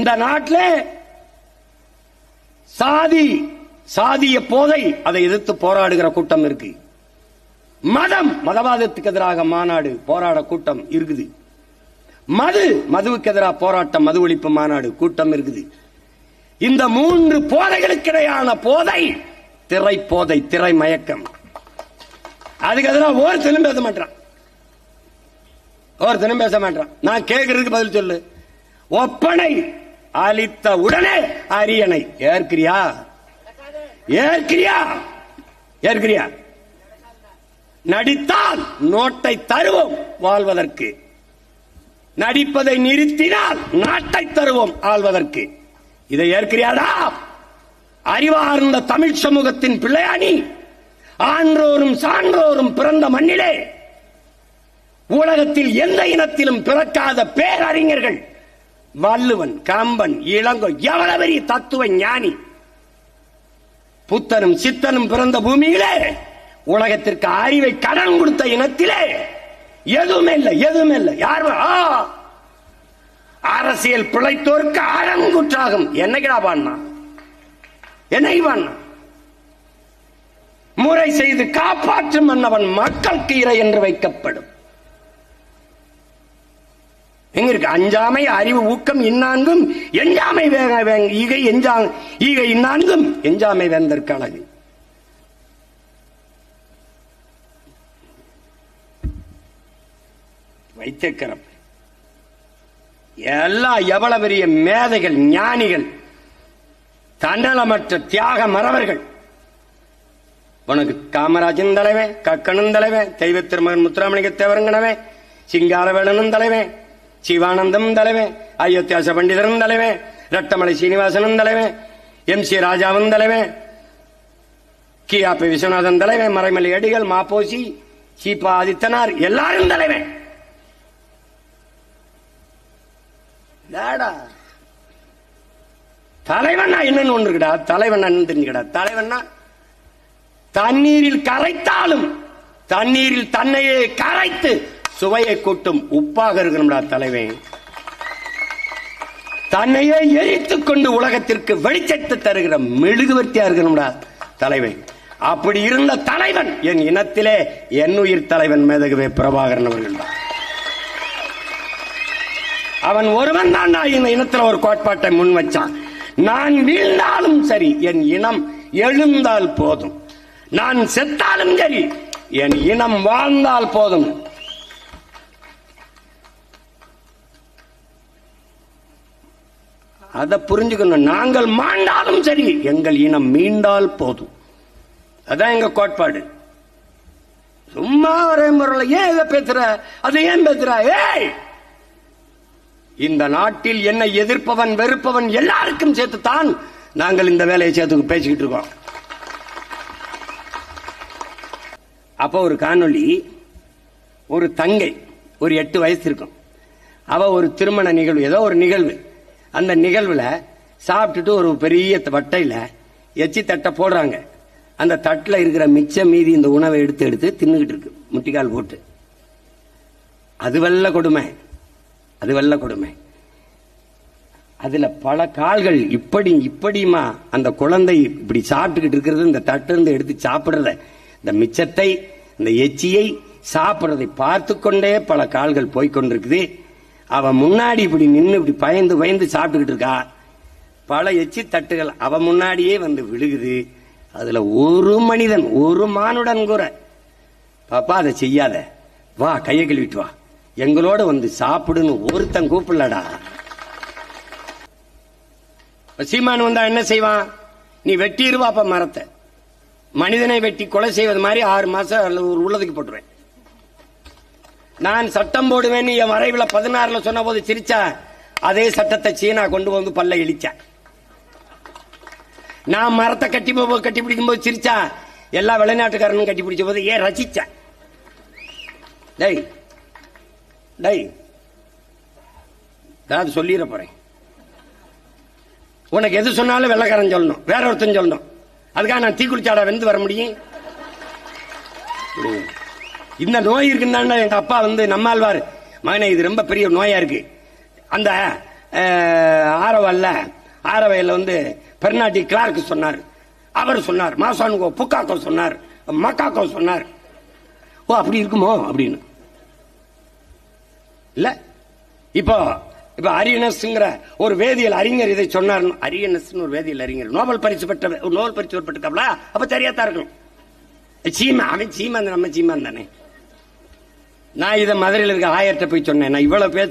இந்த நாட்டில் சாதி சாதிய போதை அதை எதிர்த்து போராடுகிற கூட்டம் இருக்கு. மதம் மதவாதத்துக்கு எதிராக மாநாடு போராட கூட்டம் இருக்குது. மது மதுவுக்கு எதிராக போராட்டம் மது ஒழிப்பு மாநாடு கூட்டம் இருக்குது. இந்த மூன்று போதைகளுக்கு இடையான போதை திரை போதை திரை மயக்கம். அதுக்கு எதிராக ஒருத்தனும் பேச மாட்டான். ஒருத்தனும் பேச மாட்டான். நான் கேட்கறதுக்கு பதில் சொல்லு. ஒப்பனை அளித்த உடனே அரியணை. ஏற்கிறியா? ஏற்கிறியா? ஏற்கிறியா? நடித்தால் நோட்டை தருவோம் வாழ்வதற்கு. நடிப்பதை நிறுத்தினால் நாட்டை தருவோம் ஆள்வதற்கு. இதை ஏற்கிறியாடா? அறிவார்ந்த தமிழ் சமூகத்தின் பிள்ளையாணி ஆன்றோரும் சான்றோரும் பிறந்த மண்ணிலே உலகத்தில் எந்த இனத்திலும் பிறக்காத பேரறிஞர்கள் வள்ளுவன் கம்பன் இளங்கோ எவ்வளவு பெரிய தத்துவ ஞானி? புத்தனும் சித்தனும் பிறந்த பூமியிலே உலகத்திற்கு அறிவை கடன் கொடுத்த இனத்திலே எதுவுமே இல்லை எதுவுமே இல்லை. யார் அரசியல் பிழைத்தோருக்கு அறங்குற்றாகும் என்னைக்கடா பாண்ணா என்னைக்கு பாண்ணா முறை செய்து காப்பாற்றும் மன்னவன் மக்களுக்கு இறை என்று வைக்கப்படும். எங்க இருக்கு அஞ்சாமை அறிவு ஊக்கம் இன்னான்கும் எஞ்சாமை வேக ஈகை எஞ்சா ஈகை இன்னான்கும் எஞ்சாமை வேந்தற்கு அழகு வைத்திருக்கிறப்ப எல்லாம் எவ்வளவு பெரிய மேதைகள் ஞானிகள் தன்னலமற்ற தியாக மறவர்கள் உனக்கு காமராஜன் தலைவன் கக்கனும் தலைவன் தெய்வ திருமகன் முத்துராமலிங்க தேவரங்கனவன் சிங்காரவேலனும் தலைவன் சிவானந்தம் தலைவன் அயோத்தியாச பண்டிதரும் தலைவன் ரட்டமலை சீனிவாசனும் தலைவன் எம் சி ராஜாவும் தலைவன் கியாபி விஸ்வநாதன் தலைவன் மறைமலை அடிகள் மாப்போசி சீபா ஆதித்தனார் எல்லாரும் தலைவன். டாடா. தலைவன்னா என்னன்னு ஒன்று இருக்கடா தலைவன் என்னன்னு தெரிஞ்சுக்கடா. தலைவன்னா தண்ணீரில் கரைத்தாலும் தண்ணீரில் தன்னையே கரைத்து சுவையை கூட்டும் உப்பாக இருக்கணும்டா தலைவன். தன்னையே எரித்துக் கொண்டு உலகத்திற்கு வெளிச்சத்தை தருகிற மெழுகுவர்த்தியா இருக்கணும்டா தலைவன். அப்படி இருந்த தலைவன் என் இனத்திலே என் உயிர் தலைவன் மேதகவே பிரபாகரன் அவர்கள் தான். அவன் ஒருவன் தான் இந்த இனத்துல ஒரு கோட்பாட்டை முன் வச்சான். நான் வீழ்ந்தாலும் சரி என் இனம் எழுந்தால் போதும். நான் செத்தாலும் சரி என் இனம் வாழ்ந்தால் போதும். அதை புரிஞ்சுக்கணும். நாங்கள் மாண்டாலும் சரி எங்கள் இனம் மீண்டால் போதும். அதான் எங்க கோட்பாடு. சும்மா ஒரே முறையில் ஏன் இதை பேசுற? அதை ஏன் பேசுற? ஏய்! இந்த நாட்டில் என்னை எதிர்ப்பவன் வெறுப்பவன் எல்லாருக்கும் சேர்த்துத்தான் நாங்கள் இந்த வேலையை சேர்த்து பேசிக்கிட்டு இருக்கோம். அப்போ ஒரு காணொளி ஒரு தங்கை ஒரு எட்டு வயசு இருக்கும். அவ ஒரு திருமண நிகழ்வு ஏதோ ஒரு நிகழ்வு. அந்த நிகழ்வுல சாப்பிட்டுட்டு ஒரு பெரிய வட்டையில எச்சி தட்டை போடுறாங்க. அந்த தட்டில் இருக்கிற மிச்சம் மீதி இந்த உணவை எடுத்து எடுத்து தின்னுகிட்டு இருக்கு. முட்டிக்கால் போட்டு. அது வெள்ள கொடுமை. அது வெள்ள கொடுமை. அதுல பல கால்கள் இப்படி இப்படியுமா அந்த குழந்தை இப்படி சாப்பிட்டுக்கிட்டு இருக்கிறது இந்த தட்டு இருந்து எடுத்து சாப்பிடுறத இந்த மிச்சத்தை இந்த எச்சியை சாப்பிட்றதை பார்த்து கொண்டே பல கால்கள் போய்கொண்டிருக்குது அவ முன்னாடி இப்படி நின்று இப்படி பயந்து பயந்து சாப்பிட்டுக்கிட்டு இருக்கா? பல எச்சி தட்டுகள் அவ முன்னாடியே வந்து விழுகுது. அதுல ஒரு மனிதன் ஒரு மானுடன் கூற பாப்பா அதை செய்யாத. வா கையை கழுவிட்டு வா. எங்களோட வந்து சாப்பிடுன்னு ஒருத்தன் கூப்பிடலடா. சீமான் வந்தா என்ன செய்வான்? நீ வெட்டிடுவாப்ப மரத்தை. மனிதனை வெட்டி கொலை செய்வது மாதிரி ஆறு மாசம் அல்லது ஒரு உள்ளதுக்கு போட்டுருவேன். நான் சட்டம் போடுவேன் என் மறைவில் பதினாறுல சொன்ன போது சிரிச்சா அதே சட்டத்தை சீனா கொண்டு வந்து பல்ல இழிச்சேன் நான் மரத்தை கட்டி போ- கட்டி பிடிக்கும் போது சிரிச்சா எல்லா வெளிநாட்டுக்காரனும் கட்டி பிடிச்ச போது ஏன் ரசிச்சேன் டை டை ஏதாவது சொல்லிட போறேன். உனக்கு எது சொன்னாலும் வெள்ளக்காரன் சொல்லணும் வேற ஒருத்தன் சொல்லணும். அதுக்காக நான் தீக்குளிச்சாடா வெந்து வர முடியும்? இந்த நோய் இருக்குன்னா எங்க அப்பா வந்து நம்மாழ்வார். மகனே இது ரொம்ப பெரிய நோயா இருக்கு. அந்த ஆரவல்ல ஆரவையில் வந்து பெர்னாட்டி கிளார்க் சொன்னார். அவர் சொன்னார் மாசானுகோ புக்காக்கோ சொன்னார் மக்காக்கோ சொன்னார். ஓ அப்படி இருக்குமோ? அப்படின்னு. இல்ல. இப்போ இப்ப அரியனஸ்ங்கிற ஒரு வேதியியல் அறிஞர் இதை சொன்னார். அரியனஸ் ஒரு வேதியியல் அறிஞர். நோபல் பரிசு பெற்ற ஒரு நோபல் பரிசு பெற்றிருக்காப்ல? அப்ப தெரியாதா இருக்கும் சீமா அவன் சீமா நம்ம சீமான் தானே நான் இதை மதுரையில் இருக்க ஆயர்கிட்ட போய் சொன்னேன். நான் இவ்வளவு பேச